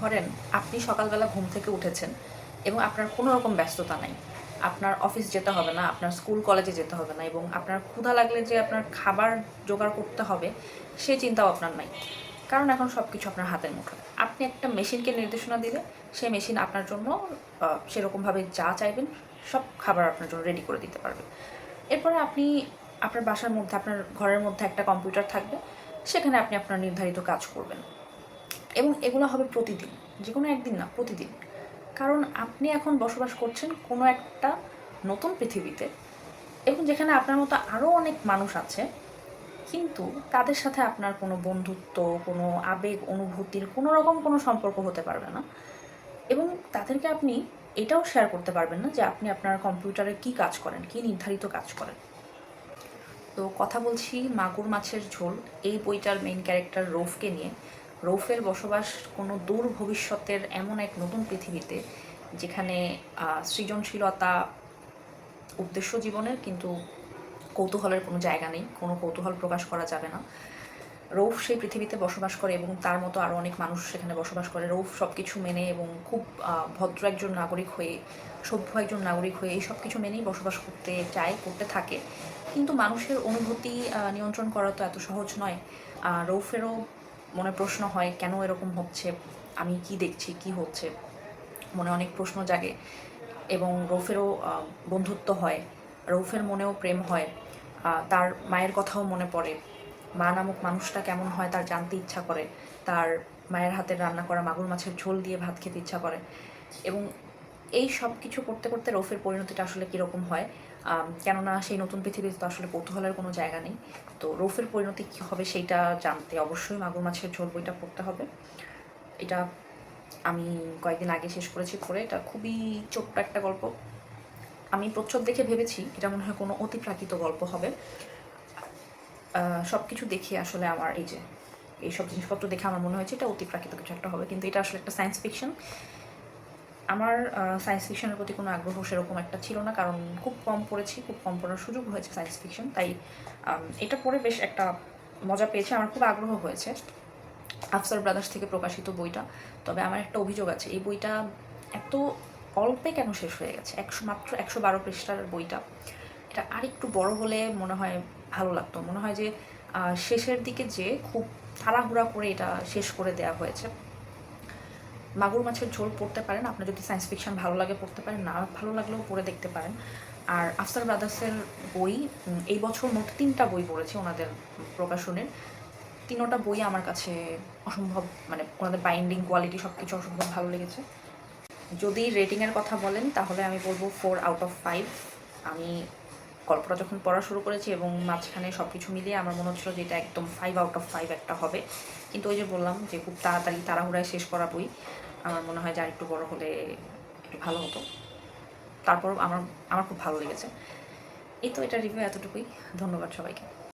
ধরেন, আপনি সকালবেলা ঘুম থেকে উঠেছেন এবং আপনার কোনো রকম ব্যস্ততা নাই। আপনার অফিস যেতে হবে না, আপনার স্কুল কলেজে যেতে হবে না এবং আপনার ক্ষুধা লাগলে যে আপনার খাবার জোগাড় করতে হবে, সে চিন্তাও আপনার নাই। কারণ এখন সব কিছু আপনার হাতের মুঠোয়। আপনি একটা মেশিনকে নির্দেশনা দিলে সেই মেশিন আপনার জন্য সেরকমভাবে যা চাইবেন, সব খাবার আপনার জন্য রেডি করে দিতে পারবে। এরপরে আপনি, আপনার বাসার মধ্যে, আপনার ঘরের মধ্যে একটা কম্পিউটার থাকবে, সেখানে আপনি আপনার নির্ধারিত কাজ করবেন। এবং এগুলো হবে প্রতিদিন যে কোনো একদিন না, প্রতিদিন। কারণ আপনি এখন বসবাস করছেন কোনো একটা নতুন পৃথিবীতে, এবং যেখানে আপনার মতো আরও অনেক মানুষ আছে, কিন্তু তাদের সাথে আপনার কোনো বন্ধুত্ব, কোনো আবেগ, অনুভূতির কোনো রকম কোনো সম্পর্ক হতে পারবে না, এবং তাদেরকে আপনি এটাও শেয়ার করতে পারবেন না যে আপনি আপনার কম্পিউটারে কি কাজ করেন, কি নির্ধারিত কাজ করেন। তো কথা বলছি মাগুর মাছের ঝোল, এই বইটার মেইন ক্যারেক্টার রৌফকে নিয়ে। রৌফের বসবাস কোনো দূর ভবিষ্যতের এমন এক নতুন পৃথিবীতে যেখানে সৃজনশীলতা উদ্দেশ্য জীবনের কিন্তু কৌতূহলের কোনো জায়গা নেই, কোনো কৌতূহল প্রকাশ করা যাবে না। রৌফ সেই পৃথিবীতে বসবাস করে এবং তার মতো আরও অনেক মানুষ সেখানে বসবাস করে। রৌফ সব কিছু মেনে এবং খুব ভদ্র একজন নাগরিক হয়ে, সভ্য একজন নাগরিক হয়ে এই সব কিছু মেনেই বসবাস করতে চায়, করতে থাকে। কিন্তু মানুষের অনুভূতি নিয়ন্ত্রণ করা তো এত সহজ নয়। রৌফেরও মনে প্রশ্ন হয়, কেন এরকম হচ্ছে? আমি কি দেখছি? কি হচ্ছে? মনে অনেক প্রশ্ন জাগে এবং রৌফেরও বন্ধুত্ব হয়। রৌফের মনেও প্রেম হয়। তার মায়ের কথাও মনে পড়ে। মা নামক মানুষটা কেমন হয় তার জানতে ইচ্ছা করে। তার মায়ের হাতের রান্না করা মাগুর মাছের ঝোল দিয়ে ভাত খেতে ইচ্ছা করে। এবং এই সব কিছু করতে করতে রৌফের পরিণতিটা আসলে কীরকম হয়? কেননা সেই নতুন পৃথিবীতে তো আসলে কৌতূহলের কোনো জায়গা নেই। তো রৌফের পরিণতি কী হবে সেইটা জানতে অবশ্যই মাগুর মাছের ঝোল বইটা পড়তে হবে। এটা আমি কয়েকদিন আগে শেষ করেছি পড়ে। এটা খুবই ছোট্ট একটা গল্প। আমি প্রচ্ছদ দেখে ভেবেছি এটা মনে হয় কোনো অতিপ্রাকৃত গল্প হবে। সব কিছু দেখে আসলে আমার এই যে, এইসব জিনিসপত্র দেখে আমার মনে হয়েছে এটা অতিপ্রাকৃত কিছু একটা হবে। কিন্তু এটা আসলে একটা সায়েন্স ফিকশন আমার সায়েন্স ফিকশনের প্রতি কোনো আগ্রহ সেরকম একটা ছিল না, কারণ খুব কম পড়েছি, খুব কম পড়ার সুযোগ হয়েছে সায়েন্স ফিকশন তাই এটা পড়ে বেশ একটা মজা পেয়েছে, আমার খুব আগ্রহ হয়েছে আফসার ব্রাদার্স থেকে প্রকাশিত বইটা, তবে আমার একটা অভিযোগ আছে, এই বইটা এত অল্পে কেন শেষ হয়ে গেছে? একশো মাত্র একশো বারো পৃষ্ঠার বইটা, এটা আরেকটু বড় হলে মনে হয় ভালো লাগতো, মনে হয় যে শেষের দিকে যে খুব তাড়াহুড়া করে এটা শেষ করে দেওয়া হয়েছে। মাগুর মাছের ঝোল পড়তে পারেন। আপনার যদি সায়েন্স ফিকশন ভালো লাগে, পড়তে পারেন। না ভালো লাগলেও পড়ে দেখতে পারেন। আর আফসার ব্রাদার্সের বই এই বছর মোট তিনটা বই পড়েছি ওনাদের প্রকাশনের। তিনোটা বই আমার কাছে অসম্ভব মানে ওনাদের বাইন্ডিং কোয়ালিটি সব কিছু অসম্ভব ভালো লেগেছে। যদি রেটিংয়ের কথা বলেন, তাহলে আমি বলব ফোর আউট অফ ফাইভ আমি গল্পটা যখন পড়া শুরু করেছি এবং মাঝখানে সব কিছু মিলিয়ে আমার মনে হচ্ছিল যে এটা একদম ফাইভ আউট অফ ফাইভ একটা হবে। কিন্তু ওই যে বললাম যে খুব তাড়াতাড়ি তাড়াহুড়ায় শেষ করা বই, আমার মনে হয় যে আরেকটু বড় হলে একটু ভালো হতো। তারপর আমার আমার খুব ভালো লেগেছে। এই তো এটা রিভিউ এতটুকুই। ধন্যবাদ সবাইকে।